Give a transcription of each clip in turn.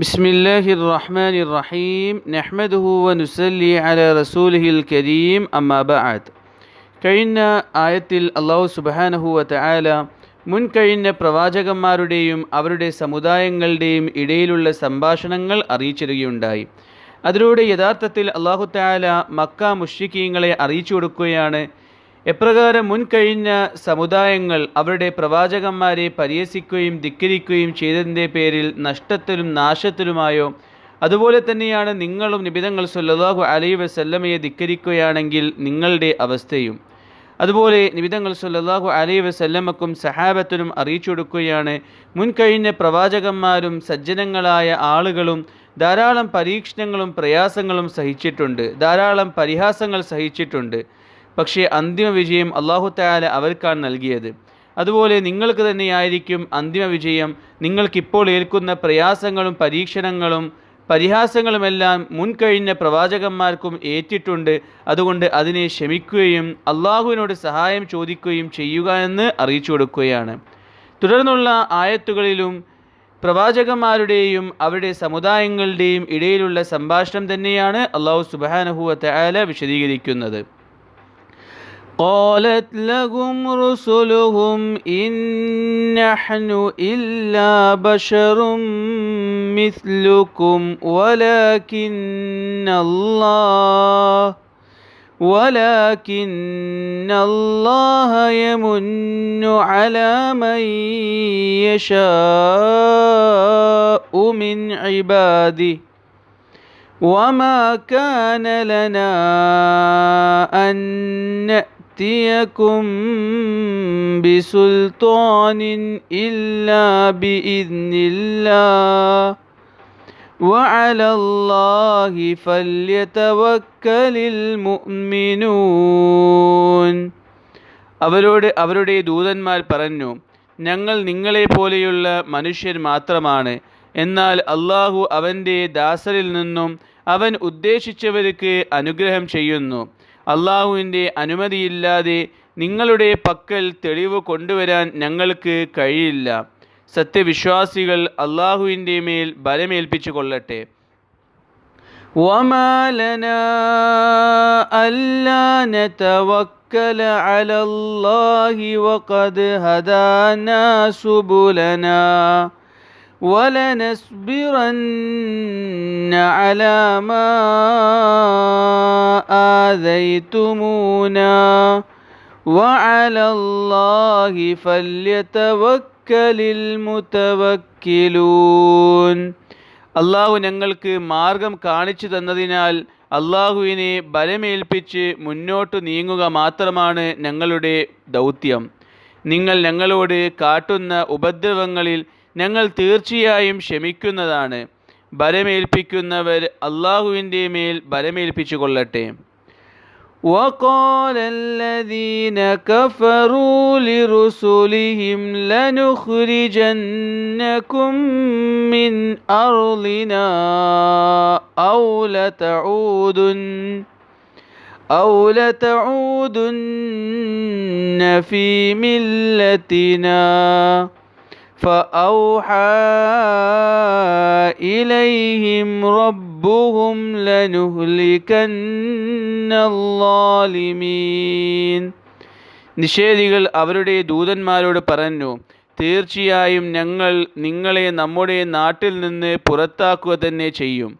بسم الله الرحمن الرحيم نحمده ونسلي على رسوله الكريم أما بعد കഴിഞ്ഞ ആയത്തിൽ അള്ളാഹു സുബാനഹുവ തആല മുൻ കഴിഞ്ഞ പ്രവാചകന്മാരുടെയും അവരുടെ സമുദായങ്ങളുടെയും ഇടയിലുള്ള സംഭാഷണങ്ങൾ അറിയിച്ചിരുകയുണ്ടായി അതിലൂടെ യഥാർത്ഥത്തിൽ അള്ളാഹു തആല മക്ക മുഷ്രിക്കീങ്ങളെ അറിയിച്ചു കൊടുക്കുകയാണ് എപ്രകാരം മുൻ കഴിഞ്ഞ സമുദായങ്ങൾ അവരുടെ പ്രവാചകന്മാരെ പരിഹസിക്കുകയും ധിക്കരിക്കുകയും ചെയ്തതിന്റെ പേരിൽ നഷ്ടത്തിലും നാശത്തിലുമായോ? അതുപോലെ തന്നെയാണ് നിങ്ങളും നിബിതങ്ങൾ സല്ലാഹു അലൈ വസല്ലമയെ ധിക്കരിക്കുകയാണെങ്കിൽ നിങ്ങളുടെ അവസ്ഥയും. അതുപോലെ നിബിതങ്ങൾ സല്ലാഹു അലൈ വസല്ലമക്കും സഹാബത്തിനും അറിയിച്ചു കൊടുക്കുകയാണ്. മുൻ കഴിഞ്ഞ പ്രവാചകന്മാരും സജ്ജനങ്ങളായ ആളുകളും ധാരാളം പരീക്ഷണങ്ങളും പ്രയാസങ്ങളും സഹിച്ചിട്ടുണ്ട്. ധാരാളം പരിഹാസങ്ങൾ സഹിച്ചിട്ടുണ്ട്. പക്ഷേ അന്തിമ വിജയം അള്ളാഹു താല അവർക്കാണ് നൽകിയത്. അതുപോലെ നിങ്ങൾക്ക് തന്നെയായിരിക്കും അന്തിമ വിജയം നിങ്ങൾക്കിപ്പോൾ ഏൽക്കുന്ന പ്രയാസങ്ങളും പരീക്ഷണങ്ങളും പരിഹാസങ്ങളുമെല്ലാം മുൻകഴിഞ്ഞ പ്രവാചകന്മാർക്കും ഏറ്റിട്ടുണ്ട്. അതുകൊണ്ട് അതിനെ ക്ഷമിക്കുകയും അള്ളാഹുവിനോട് സഹായം ചോദിക്കുകയും ചെയ്യുക എന്ന് അറിയിച്ചു കൊടുക്കുകയാണ്. തുടർന്നുള്ള ആയത്തുകളിലും പ്രവാചകന്മാരുടെയും അവരുടെ സമുദായങ്ങളുടെയും ഇടയിലുള്ള സംഭാഷണം തന്നെയാണ് അള്ളാഹു സുബാനഹുവ തആല വിശദീകരിക്കുന്നത്. قالت لهم رسلهم إن نحن إلا بشر مثلكم ولكن الله ولكن الله يمن على من يشاء من عباده. وما كان لنا أن نأتيكم بسلطان إلا بإذن الله وعلى الله فليتوكل المؤمنون അവരോട് അവരുടെ ദൂതന്മാർ പറഞ്ഞു ഞങ്ങൾ നിങ്ങളെപ്പോലെയുള്ള മനുഷ്യർ മാത്രമാണ് എന്നാൽ അള്ളാഹു അവൻ്റെ ദാസരിൽ നിന്നും അവൻ ഉദ്ദേശിച്ചവർക്ക് അനുഗ്രഹം ചെയ്യുന്നു അള്ളാഹുവിൻ്റെ അനുമതിയില്ലാതെ നിങ്ങളുടെ പക്കൽ തെളിവ് കൊണ്ടുവരാൻ ഞങ്ങൾക്ക് കഴിയില്ല സത്യവിശ്വാസികൾ അള്ളാഹുവിൻ്റെ മേൽ ബലമേൽപ്പിച്ചു കൊള്ളട്ടെ وما لنا ألا نتوكل على الله وقد هدانا سبلنا ولنصبرن على ما آذيتمونا وعلى الله فليتوكل المتوكلون അള്ളാഹു ഞങ്ങൾക്ക് മാർഗം കാണിച്ചു തന്നതിനാൽ അള്ളാഹുവിനെ ബലമേൽപ്പിച്ച് മുന്നോട്ട് നീങ്ങുക മാത്രമാണ് ഞങ്ങളുടെ ദൗത്യം നിങ്ങൾ ഞങ്ങളോട് കാട്ടുന്ന ഉപദ്രവങ്ങളിൽ ഞങ്ങൾ തീർച്ചയായും ക്ഷമിക്കുന്നതാണ് ബലമേൽപ്പിക്കുന്നവർ അള്ളാഹുവിൻ്റെ മേൽ ബലമേൽപ്പിച്ചു കൊള്ളട്ടെ وقال الذين كفروا لرسلهم لنخرجنكم من أرضنا أو لتعودن أو لتعودن في ملتنا فأوحى إليهم ربهم لنهلكن الظالمين നിഷേധികൾ അവരുടെ ദൂതന്മാരോട് പറഞ്ഞു തീർച്ചയായും ഞങ്ങൾ നിങ്ങളെ നമ്മുടെ നാട്ടിൽ നിന്ന് പുറത്താക്കുക തന്നെ ചെയ്യും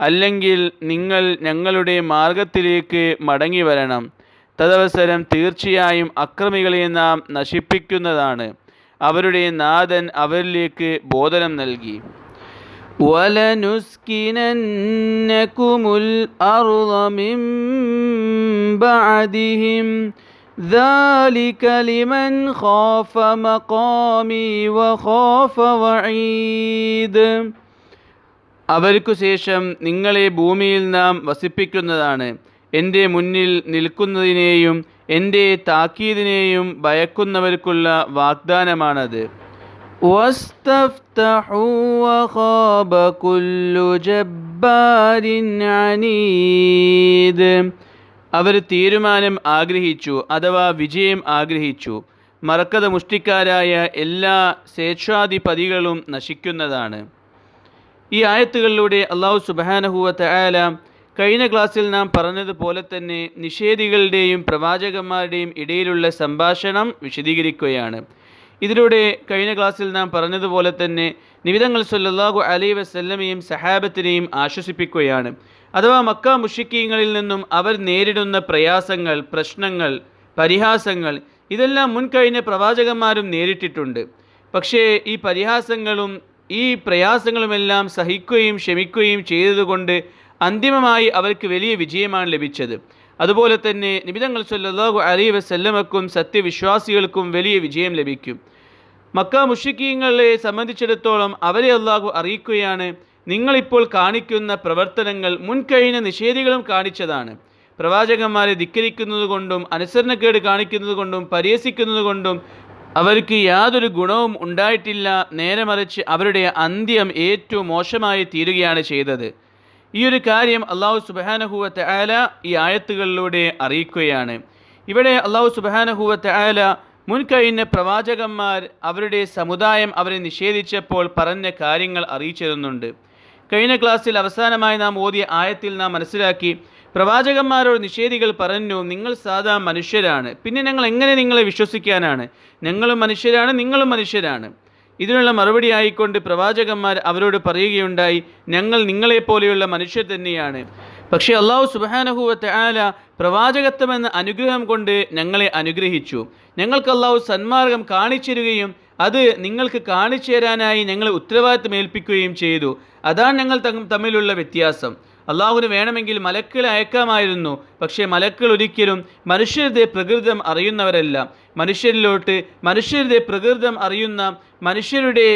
അല്ലെങ്കിൽ നിങ്ങൾ ഞങ്ങളുടെ മാർഗത്തിലേക്ക് മടങ്ങി വരണം തദവസരം തീർച്ചയായും അക്രമികളെ നാം നശിപ്പിക്കുന്നതാണ് അവരുടെ നാഥൻ അവരിലേക്ക് ബോധനം നൽകി ولنسكننكم الأرض من بعدهم ذلك لمن خاف مقامي وخاف وعيد അവർക്കു ശേഷം നിങ്ങളെ ഭൂമിയിൽ നാം വസിപ്പിക്കുന്നതാണ് എൻ്റെ മുന്നിൽ നിൽക്കുന്നതിനെയും എന്റെ താക്കീതിനെയും ഭയക്കുന്നവർക്കുള്ള വാഗ്ദാനമാണത്. അവർ തീരുമാനം ആഗ്രഹിച്ചു അഥവാ വിജയം ആഗ്രഹിച്ചു. മറക്കത മുഷ്ടിക്കാരായ എല്ലാ സ്വേച്ഛാധിപതികളും നശിക്കുന്നതാണ്. ഈ ആയത്തുകളിലൂടെ അള്ളാഹു സുബാനഹുവ തയാല കഴിഞ്ഞ ക്ലാസ്സിൽ നാം പറഞ്ഞതുപോലെ തന്നെ നിഷേധികളുടെയും പ്രവാചകന്മാരുടെയും ഇടയിലുള്ള സംഭാഷണം വിശദീകരിക്കുകയാണ്. ഇതിലൂടെ കഴിഞ്ഞ ക്ലാസ്സിൽ നാം പറഞ്ഞതുപോലെ തന്നെ നിവിധങ്ങൾ സല്ലല്ലാഹു അലൈ വസല്ലമയും സഹാബത്തിനെയും ആശ്വസിപ്പിക്കുകയാണ്. അഥവാ മക്ക മുഷിക്കീങ്ങളിൽ നിന്നും അവർ നേരിടുന്ന പ്രയാസങ്ങൾ പ്രശ്നങ്ങൾ പരിഹാസങ്ങൾ ഇതെല്ലാം മുൻകഴിഞ്ഞ പ്രവാചകന്മാരും നേരിട്ടിട്ടുണ്ട്. പക്ഷേ ഈ പരിഹാസങ്ങളും ഈ പ്രയാസങ്ങളുമെല്ലാം സഹിക്കുകയും ക്ഷമിക്കുകയും ചെയ്തതുകൊണ്ട് അന്തിമമായി അവർക്ക് വലിയ വിജയമാണ് ലഭിച്ചത്. അതുപോലെ തന്നെ നിബിതങ്ങൾ സല്ലാഹു അലൈഹി വസല്ലമക്കും സത്യവിശ്വാസികൾക്കും വലിയ വിജയം ലഭിക്കും. മക്ക മുഷിക്കീങ്ങളെ സംബന്ധിച്ചിടത്തോളം അവരെ അള്ളാഹു അറിയിക്കുകയാണ് നിങ്ങളിപ്പോൾ കാണിക്കുന്ന പ്രവർത്തനങ്ങൾ മുൻകഴിഞ്ഞ നിഷേധികളും കാണിച്ചതാണ്. പ്രവാചകന്മാരെ ധിക്കരിക്കുന്നത് കൊണ്ടും അനുസരണക്കേട് കാണിക്കുന്നത് കൊണ്ടും പരിഹസിക്കുന്നത് കൊണ്ടും അവർക്ക് യാതൊരു ഗുണവും ഉണ്ടായിട്ടില്ല നേരെ മറിച്ച് അവരുടെ അന്ത്യം ഏറ്റവും മോശമായി തീരുകയാണ് ചെയ്തത്. ഈ ഒരു കാര്യം അള്ളാഹു സുബാനഹുവത്തെ ആല ഈ ആയത്തുകളിലൂടെ അറിയിക്കുകയാണ്. ഇവിടെ അള്ളാഹു സുബാനഹുവത്തെ ആല മുൻകഴിഞ്ഞ പ്രവാചകന്മാർ അവരുടെ സമുദായം അവരെ നിഷേധിച്ചപ്പോൾ പറഞ്ഞ കാര്യങ്ങൾ അറിയിച്ചിരുന്നുണ്ട്. കഴിഞ്ഞ ക്ലാസ്സിൽ അവസാനമായി നാം ഓതിയ ആയത്തിൽ നാം മനസ്സിലാക്കി പ്രവാചകന്മാരോട് നിഷേധികൾ പറഞ്ഞു നിങ്ങൾ സാധാ മനുഷ്യരാണ്. പിന്നെ ഞങ്ങൾ എങ്ങനെ നിങ്ങളെ വിശ്വസിക്കാനാണ്? ഞങ്ങളും മനുഷ്യരാണ് നിങ്ങളും മനുഷ്യരാണ്. ഇതിനുള്ള മറുപടി ആയിക്കൊണ്ട് പ്രവാചകന്മാർ അവരോട് പറയുകയുണ്ടായി ഞങ്ങൾ നിങ്ങളെപ്പോലെയുള്ള മനുഷ്യർ തന്നെയാണ്. പക്ഷേ അള്ളാഹു സുബാനഹുവത്ത് ആല പ്രവാചകത്വം എന്ന അനുഗ്രഹം കൊണ്ട് ഞങ്ങളെ അനുഗ്രഹിച്ചു. ഞങ്ങൾക്ക് അള്ളാഹു സന്മാർഗം കാണിച്ചിരുകയും അത് നിങ്ങൾക്ക് കാണിച്ചു തരാനായി ഞങ്ങളെ ഉത്തരവാദിത്തം ഏൽപ്പിക്കുകയും ചെയ്തു. അതാണ് ഞങ്ങൾ തമ്മിലുള്ള വ്യത്യാസം. അള്ളാഹുവിന് വേണമെങ്കിൽ മലക്കുകളെ അയക്കാമായിരുന്നു. പക്ഷേ മലക്കുകൾ ഒരിക്കലും മനുഷ്യരുടെ പ്രകൃതം അറിയുന്നവരല്ല. മനുഷ്യരിലോട്ട് മനുഷ്യരുടെ പ്രകൃതം അറിയുന്ന മനുഷ്യരുടെ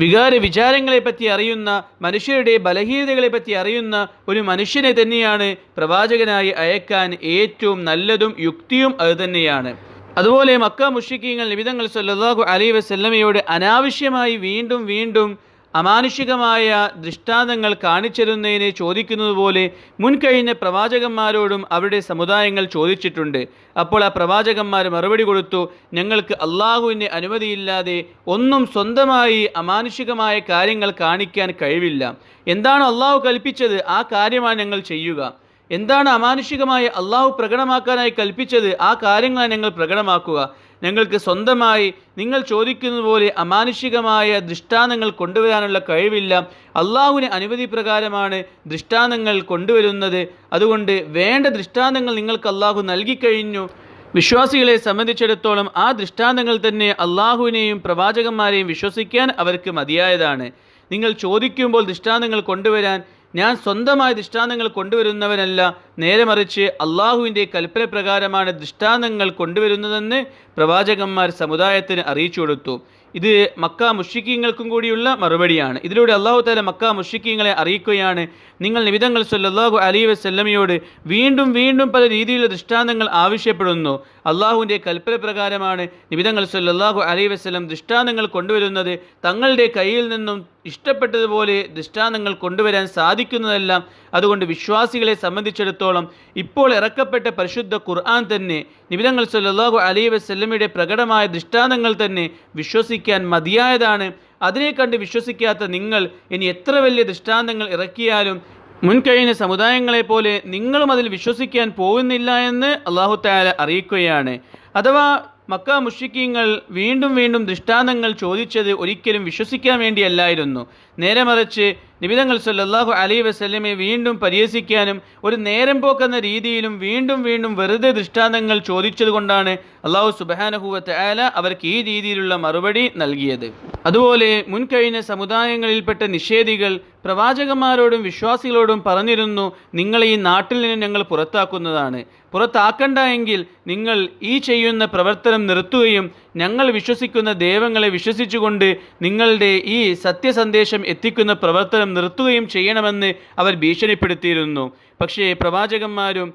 വികാര വിചാരങ്ങളെ പറ്റി അറിയുന്ന മനുഷ്യരുടെ ബലഹീനതകളെ പറ്റി അറിയുന്ന ഒരു മനുഷ്യനെ തന്നെയാണ് പ്രവാചകനായി അയക്കാൻ ഏറ്റവും നല്ലതും യുക്തിയും അത് തന്നെയാണ്. അതുപോലെ മക്ക മുഷിക്കീങ്ങൾ നിബിതങ്ങൾ സല്ലാഹു അലൈ വസല്ലമയോട് അനാവശ്യമായി വീണ്ടും വീണ്ടും അമാനുഷികമായ ദൃഷ്ടാന്തങ്ങൾ കാണിച്ചിരുന്നതിനെ ചോദിക്കുന്നതുപോലെ മുൻകഴിഞ്ഞ പ്രവാചകന്മാരോടും അവരുടെ സമുദായങ്ങൾ ചോദിച്ചിട്ടുണ്ട്. അപ്പോൾ ആ പ്രവാചകന്മാർ മറുപടി കൊടുത്തു ഞങ്ങൾക്ക് അള്ളാഹുവിന്റെ അനുമതിയില്ലാതെ ഒന്നും സ്വന്തമായി അമാനുഷികമായ കാര്യങ്ങൾ കാണിക്കാൻ കഴിവില്ല. എന്താണ് അള്ളാഹു കൽപ്പിച്ചത്? ആ കാര്യമാണ് ഞങ്ങൾ ചെയ്യുക. എന്താണ് അമാനുഷികമായി അള്ളാഹു പ്രകടമാക്കാനായി കൽപ്പിച്ചത്? ആ കാര്യങ്ങളാണ് ഞങ്ങൾ പ്രകടമാക്കുക. ഞങ്ങൾക്ക് സ്വന്തമായി നിങ്ങൾ ചോദിക്കുന്നതുപോലെ അമാനുഷികമായ ദൃഷ്ടാന്തങ്ങൾ കൊണ്ടുവരാനുള്ള കഴിവില്ല. അള്ളാഹുവിന് അനുമതി പ്രകാരമാണ് ദൃഷ്ടാന്തങ്ങൾ കൊണ്ടുവരുന്നത്. അതുകൊണ്ട് വേണ്ട ദൃഷ്ടാന്തങ്ങൾ നിങ്ങൾക്ക് അള്ളാഹു നൽകിക്കഴിഞ്ഞു വിശ്വാസികളെ സംബന്ധിച്ചിടത്തോളം ആ ദൃഷ്ടാന്തങ്ങൾ തന്നെ അള്ളാഹുവിനെയും പ്രവാചകന്മാരെയും വിശ്വസിക്കാൻ അവർക്ക് മതിയായതാണ്. നിങ്ങൾ ചോദിക്കുമ്പോൾ ദൃഷ്ടാന്തങ്ങൾ കൊണ്ടുവരാൻ ഞാൻ സ്വന്തമായ ദൃഷ്ടാന്തങ്ങൾ കൊണ്ടുവരുന്നവനല്ല. നേരെ മറിച്ച് അള്ളാഹുവിന്റെ കൽപ്പന പ്രകാരമാണ് ദൃഷ്ടാന്തങ്ങൾ കൊണ്ടുവരുന്നതെന്ന് പ്രവാചകന്മാർ സമുദായത്തിന് അറിയിച്ചു കൊടുത്തു. ഇത് മക്ക മുഷിക്കീങ്ങൾക്കും കൂടിയുള്ള മറുപടിയാണ്. ഇതിലൂടെ അള്ളാഹു താല മക്ക മുഷിക്കീങ്ങളെ അറിയിക്കുകയാണ്. നിങ്ങൾ നിമിതങ്ങൾ സല്ലാഹു അലി വസല്ലമയോട് വീണ്ടും വീണ്ടും പല രീതിയിലുള്ള ദൃഷ്ടാന്തങ്ങൾ ആവശ്യപ്പെടുന്നു. അള്ളാഹുവിന്റെ കൽപ്പന പ്രകാരമാണ് നിമിതങ്ങൾ സല്ലാഹു അലൈ വസ്ലം ദൃഷ്ടാന്തങ്ങൾ കൊണ്ടുവരുന്നത്. തങ്ങളുടെ കയ്യിൽ നിന്നും ഇഷ്ടപ്പെട്ടതുപോലെ ദൃഷ്ടാന്തങ്ങൾ കൊണ്ടുവരാൻ സാധിക്കുന്നതെല്ലാം അതുകൊണ്ട് വിശ്വാസികളെ സംബന്ധിച്ചിടത്തോളം ഇപ്പോൾ ഇറക്കപ്പെട്ട പരിശുദ്ധ ഖുർആൻ തന്നെ നിബിതങ്ങൾ സല്ലാഹു അലൈ വസ്ലമിയുടെ പ്രകടമായ ദൃഷ്ടാന്തങ്ങൾ തന്നെ വിശ്വസിക്കാൻ മതിയായതാണ്. അതിനെ കണ്ട് വിശ്വസിക്കാത്ത നിങ്ങൾ ഇനി എത്ര വലിയ ദൃഷ്ടാന്തങ്ങൾ ഇറക്കിയാലും മുൻകഴിഞ്ഞ സമുദായങ്ങളെ പോലെ നിങ്ങളും അതിൽ വിശ്വസിക്കാൻ പോകുന്നില്ല എന്ന് അള്ളാഹു താല അറിയിക്കുകയാണ്. അഥവാ മക്ക മുഷിക്കീങ്ങൾ വീണ്ടും വീണ്ടും ദൃഷ്ടാന്തങ്ങൾ ചോദിച്ചത് ഒരിക്കലും വിശ്വസിക്കാൻ വേണ്ടിയല്ലായിരുന്നു. നേരെ മറിച്ച് നിബിതങ്ങൾ സല്ലാഹു അലൈഹി വസ്ലമെ വീണ്ടും പരിഹസിക്കാനും ഒരു നേരം പോക്കെന്ന രീതിയിലും വീണ്ടും വീണ്ടും വെറുതെ ദൃഷ്ടാന്തങ്ങൾ ചോദിച്ചതുകൊണ്ടാണ് അള്ളാഹു സുബാനഹുവത്ത് ആല അവർക്ക് ഈ രീതിയിലുള്ള മറുപടി നൽകിയത്. അതുപോലെ മുൻകഴിഞ്ഞ സമുദായങ്ങളിൽപ്പെട്ട നിഷേധികൾ പ്രവാചകന്മാരോടും വിശ്വാസികളോടും പറഞ്ഞിരുന്നു നിങ്ങളെ ഈ നാട്ടിൽ നിന്ന് ഞങ്ങൾ പുറത്താക്കുന്നതാണ്. പുറത്താക്കണ്ട എങ്കിൽ നിങ്ങൾ ഈ ചെയ്യുന്ന പ്രവർത്തനം നിർത്തുകയും ഞങ്ങൾ വിശ്വസിക്കുന്ന ദൈവങ്ങളെ വിശ്വസിച്ചുകൊണ്ട് നിങ്ങളുടെ ഈ സത്യസന്ദേശം എത്തിക്കുന്ന പ്രവർത്തനം നിർത്തുകയും ചെയ്യണമെന്ന് അവർ ഭീഷണിപ്പെടുത്തിയിരുന്നു. പക്ഷേ പ്രവാചകന്മാരും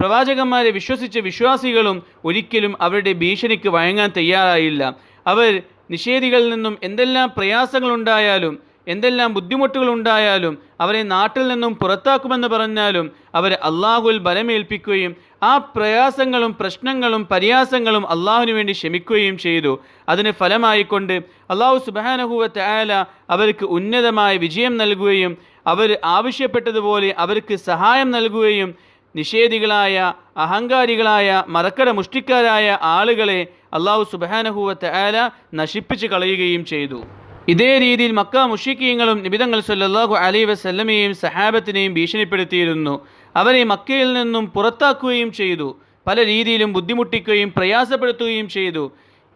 പ്രവാചകന്മാരെ വിശ്വസിച്ച വിശ്വാസികളും ഒരിക്കലും അവരുടെ ഭീഷണിക്ക് വഴങ്ങാൻ തയ്യാറായില്ല. അവർ നിഷേധികളിൽ നിന്നും എന്തെല്ലാം പ്രയാസങ്ങളുണ്ടായാലും എന്തെല്ലാം ബുദ്ധിമുട്ടുകൾ ഉണ്ടായാലും അവരെ നാട്ടിൽ നിന്നും പുറത്താക്കുമെന്ന് പറഞ്ഞാലും അവരെ അള്ളാഹുൽ ബലമേൽപ്പിക്കുകയും ആ പ്രയാസങ്ങളും പ്രശ്നങ്ങളും പരിയാസങ്ങളും അള്ളാഹുവിന് വേണ്ടി ക്ഷമിക്കുകയും ചെയ്തു. അതിന് ഫലമായിക്കൊണ്ട് അള്ളാഹു സുബാനഹുവത്തെ ആയാല അവർക്ക് ഉന്നതമായ വിജയം നൽകുകയും അവർ ആവശ്യപ്പെട്ടതുപോലെ അവർക്ക് സഹായം നൽകുകയും നിഷേധികളായ അഹങ്കാരികളായ മറക്കട മുഷ്ടിക്കാരായ ആളുകളെ അള്ളാഹു സുബാനഹുവത്തെ ആല നശിപ്പിച്ച് കളയുകയും ചെയ്തു. ഇതേ രീതിയിൽ മക്ക മുഷിക്കീങ്ങളും നിബിതങ്ങൾ സല്ലാഹു അലൈ വസല്ലമയെയും സഹാബത്തിനെയും ഭീഷണിപ്പെടുത്തിയിരുന്നു. അവരെ മക്കയിൽ നിന്നും പുറത്താക്കുകയും ചെയ്തു. പല രീതിയിലും ബുദ്ധിമുട്ടിക്കുകയും പ്രയാസപ്പെടുത്തുകയും ചെയ്തു.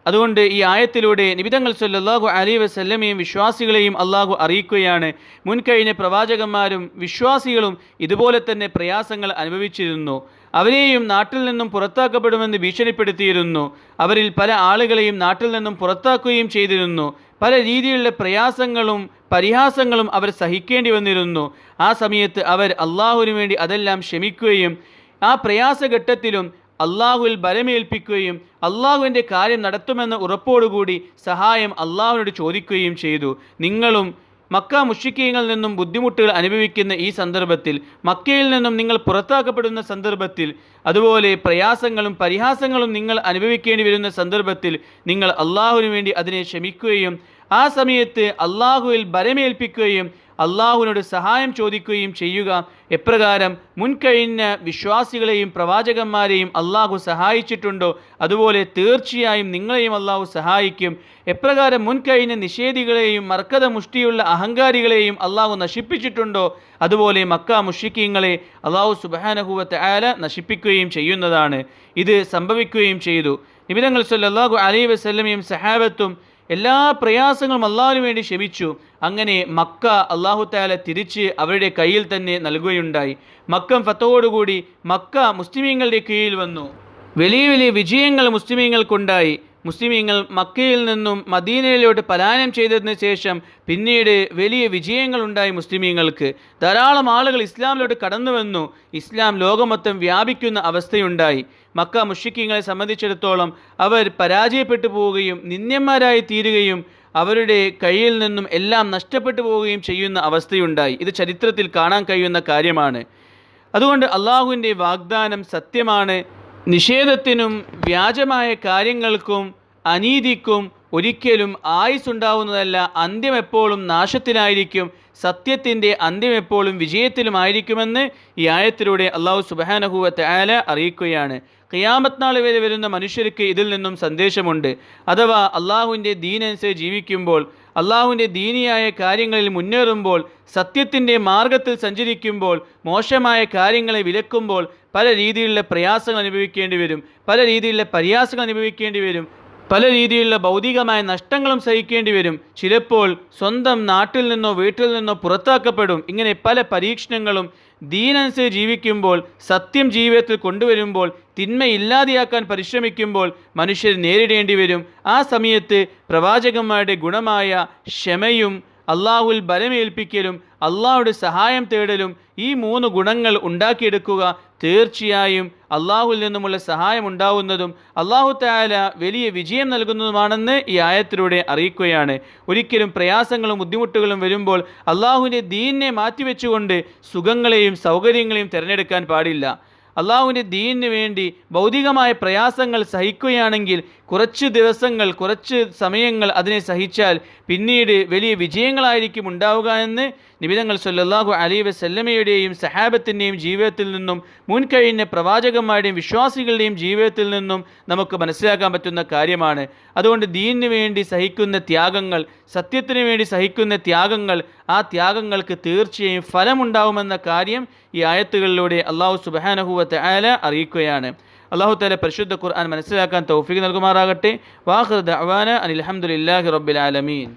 അതുകൊണ്ട് ഈ ആയത്തിലൂടെ നിബിതങ്ങൾ സല്ലാഹു അലൈ വസല്ലമയും വിശ്വാസികളെയും അള്ളാഹു അറിയിക്കുകയാണ്. മുൻകഴിഞ്ഞ പ്രവാചകന്മാരും വിശ്വാസികളും ഇതുപോലെ തന്നെ പ്രയാസങ്ങൾ അനുഭവിച്ചിരുന്നു. അവരെയും നാട്ടിൽ നിന്നും പുറത്താക്കപ്പെടുമെന്ന് ഭീഷണിപ്പെടുത്തിയിരുന്നു. അവരിൽ പല ആളുകളെയും നാട്ടിൽ നിന്നും പുറത്താക്കുകയും ചെയ്തിരുന്നു. പല രീതിയിലുള്ള പ്രയാസങ്ങളും പരിഹാസങ്ങളും അവർ സഹിക്കേണ്ടി വന്നിരുന്നു. ആ സമയത്ത് അവർ അള്ളാഹുവിന് വേണ്ടി അതെല്ലാം ക്ഷമിക്കുകയും ആ പ്രയാസഘട്ടത്തിലും അള്ളാഹുവിൽ ബലമേൽപ്പിക്കുകയും അള്ളാഹുവിന്റെ കാര്യം നടത്തുമെന്ന ഉറപ്പോടുകൂടി സഹായം അള്ളാഹുവിനോട് ചോദിക്കുകയും ചെയ്തു. നിങ്ങളും മക്ക മുഷിക്കീങ്ങളിൽ നിന്നും ബുദ്ധിമുട്ടുകൾ അനുഭവിക്കുന്ന ഈ സന്ദർഭത്തിൽ മക്കയിൽ നിന്നും നിങ്ങൾ പുറത്താക്കപ്പെടുന്ന സന്ദർഭത്തിൽ അതുപോലെ പ്രയാസങ്ങളും പരിഹാസങ്ങളും നിങ്ങൾ അനുഭവിക്കേണ്ടി വരുന്ന സന്ദർഭത്തിൽ നിങ്ങൾ അള്ളാഹുവിന് വേണ്ടി അതിനെ ക്ഷമിക്കുകയും ആ സമയത്ത് അള്ളാഹുവിൽ ബലമേൽപ്പിക്കുകയും അള്ളാഹുവിനോട് സഹായം ചോദിക്കുകയും ചെയ്യുക. എപ്രകാരം മുൻകഴിഞ്ഞ വിശ്വാസികളെയും പ്രവാചകന്മാരെയും അള്ളാഹു സഹായിച്ചിട്ടുണ്ടോ? അതുപോലെ തീർച്ചയായും നിങ്ങളെയും അള്ളാഹു സഹായിക്കും. എപ്രകാരം മുൻകഴിഞ്ഞ നിഷേധികളെയും മർക്കത മുഷ്ടിയുള്ള അഹങ്കാരികളെയും അള്ളാഹു നശിപ്പിച്ചിട്ടുണ്ടോ? അതുപോലെ മക്ക മുഷിക്കീങ്ങളെ അള്ളാഹു സുബാനഹുവത്തെ ആല നശിപ്പിക്കുകയും ചെയ്യുന്നതാണ്. ഇത് സംഭവിക്കുകയും ചെയ്തു. നിബിതങ്ങൾ സല്ലാഹു അലൈ വസ്ലമയും സഹാബത്തും എല്ലാ പ്രയാസങ്ങളും അള്ളാഹുവിന് വേണ്ടി ക്ഷമിച്ചു. അങ്ങനെ മക്ക അള്ളാഹു താല തിരിച്ച് അവരുടെ കയ്യിൽ തന്നെ നൽകുകയുണ്ടായി. മക്കം ഫത്തോടുകൂടി മക്ക മുസ്ലിമീങ്ങളുടെ കീഴിൽ വന്നു. വലിയ വലിയ വിജയങ്ങൾ മുസ്ലിമീങ്ങൾക്കുണ്ടായി. മുസ്ലിമീങ്ങൾ മക്കയിൽ നിന്നും മദീനയിലോട്ട് പലായനം ചെയ്തതിന് ശേഷം പിന്നീട് വലിയ വിജയങ്ങളുണ്ടായി മുസ്ലിമീങ്ങൾക്ക്. ധാരാളം ആളുകൾ ഇസ്ലാമിലോട്ട് കടന്നുവന്നു. ഇസ്ലാം ലോകമൊത്തം വ്യാപിക്കുന്ന അവസ്ഥയുണ്ടായി. മക്ക മുഷിക്കിങ്ങളെ സംബന്ധിച്ചിടത്തോളം അവർ പരാജയപ്പെട്ടു പോവുകയും നിന്ദ്യന്മാരായി തീരുകയും അവരുടെ കയ്യിൽ നിന്നും എല്ലാം നഷ്ടപ്പെട്ടു പോവുകയും ചെയ്യുന്ന അവസ്ഥയുണ്ടായി. ഇത് ചരിത്രത്തിൽ കാണാൻ കഴിയുന്ന കാര്യമാണ്. അതുകൊണ്ട് അള്ളാഹുവിന്റെ വാഗ്ദാനം സത്യമാണ്. നിഷേധത്തിനും വ്യാജമായ കാര്യങ്ങൾക്കും അനീതിക്കും ഒരിക്കലും ആയുസ്സുണ്ടാവുന്നതല്ല. അന്ത്യം എപ്പോഴും നാശത്തിലായിരിക്കും സത്യത്തിന്റെ അന്ത്യം എപ്പോഴും വിജയത്തിലുമായിരിക്കുമെന്ന് ഈ ആയത്തിലൂടെ അള്ളാഹു സുബാനഹുവത്ത് ആല അറിയിക്കുകയാണ്. ഖിയാമത്ത് നാൾ വരെ വരുന്ന മനുഷ്യർക്ക് ഇതിൽ നിന്നും സന്ദേശമുണ്ട്. അഥവാ അള്ളാഹുവിന്റെ ദീനനുസരിച്ച് ജീവിക്കുമ്പോൾ അള്ളാഹുവിന്റെ ദീനിയായ കാര്യങ്ങളിൽ മുന്നേറുമ്പോൾ സത്യത്തിന്റെ മാർഗത്തിൽ സഞ്ചരിക്കുമ്പോൾ മോശമായ കാര്യങ്ങളെ വിലക്കുമ്പോൾ പല രീതിയിലുള്ള പ്രയാസങ്ങൾ അനുഭവിക്കേണ്ടി വരും. പല രീതിയിലുള്ള പരിയാസങ്ങൾ അനുഭവിക്കേണ്ടി വരും. പല രീതിയിലുള്ള ഭൗതികമായ നഷ്ടങ്ങളും സഹിക്കേണ്ടി വരും. ചിലപ്പോൾ സ്വന്തം നാട്ടിൽ നിന്നോ വീട്ടിൽ നിന്നോ പുറത്താക്കപ്പെടും. ഇങ്ങനെ പല പരീക്ഷണങ്ങളും ദീനനുസരിച്ച് ജീവിക്കുമ്പോൾ സത്യം ജീവിതത്തിൽ കൊണ്ടുവരുമ്പോൾ തിന്മ ഇല്ലാതെയാക്കാൻ പരിശ്രമിക്കുമ്പോൾ മനുഷ്യർ നേരിടേണ്ടി വരും. ആ സമയത്ത് പ്രവാചകന്മാരുടെ ഗുണമായ ക്ഷമയും അള്ളാഹുൽ ബലമേൽപ്പിക്കലും അള്ളാഹുടെ സഹായം തേടലും ഈ മൂന്ന് ഗുണങ്ങൾ ഉണ്ടാക്കിയെടുക്കുക തീർച്ചയായും അള്ളാഹുൽ നിന്നുമുള്ള സഹായം ഉണ്ടാവുന്നതും അള്ളാഹു താല വലിയ വിജയം നൽകുന്നതുമാണെന്ന് ഈ ആയത്തിലൂടെ അറിയിക്കുകയാണ്. ഒരിക്കലും പ്രയാസങ്ങളും ബുദ്ധിമുട്ടുകളും വരുമ്പോൾ അള്ളാഹുവിന്റെ ദീനിനെ മാറ്റിവെച്ചുകൊണ്ട് സുഖങ്ങളെയും സൗകര്യങ്ങളെയും തിരഞ്ഞെടുക്കാൻ പാടില്ല. അള്ളാഹുവിന്റെ ദീനിന് വേണ്ടി ഭൗതികമായ പ്രയാസങ്ങൾ സഹിക്കുകയാണെങ്കിൽ കുറച്ച് ദിവസങ്ങൾ കുറച്ച് സമയങ്ങൾ അതിനെ സഹിച്ചാൽ പിന്നീട് വലിയ വിജയങ്ങളായിരിക്കും ഉണ്ടാവുക എന്ന് നിബിതങ്ങൾ സല്ലാഹു അലൈ വസല്ലമയുടെയും സഹാബത്തിന്റെയും ജീവിതത്തിൽ നിന്നും മുൻകഴിഞ്ഞ പ്രവാചകന്മാരുടെയും വിശ്വാസികളുടെയും ജീവിതത്തിൽ നിന്നും നമുക്ക് മനസ്സിലാക്കാൻ പറ്റുന്ന കാര്യമാണ്. അതുകൊണ്ട് ദീനിന് വേണ്ടി സഹിക്കുന്ന ത്യാഗങ്ങൾ സത്യത്തിന് വേണ്ടി സഹിക്കുന്ന ത്യാഗങ്ങൾ ആ ത്യാഗങ്ങൾക്ക് തീർച്ചയായും ഫലമുണ്ടാവുമെന്ന കാര്യം ഈ ആയത്തുകളിലൂടെ അള്ളാഹു സുബാനഹുവത്ത് ആല അറിയിക്കുകയാണ്. അള്ളാഹു താല പരിശുദ്ധ ഖുർആൻ മനസ്സിലാക്കാൻ തൗഫീഖ് നൽകുമാറാകട്ടെ. വാഹൃദ് അവാന അനിൽ അലഹമുല്ലാഹി റബ്ബിൽ ആലമീൻ.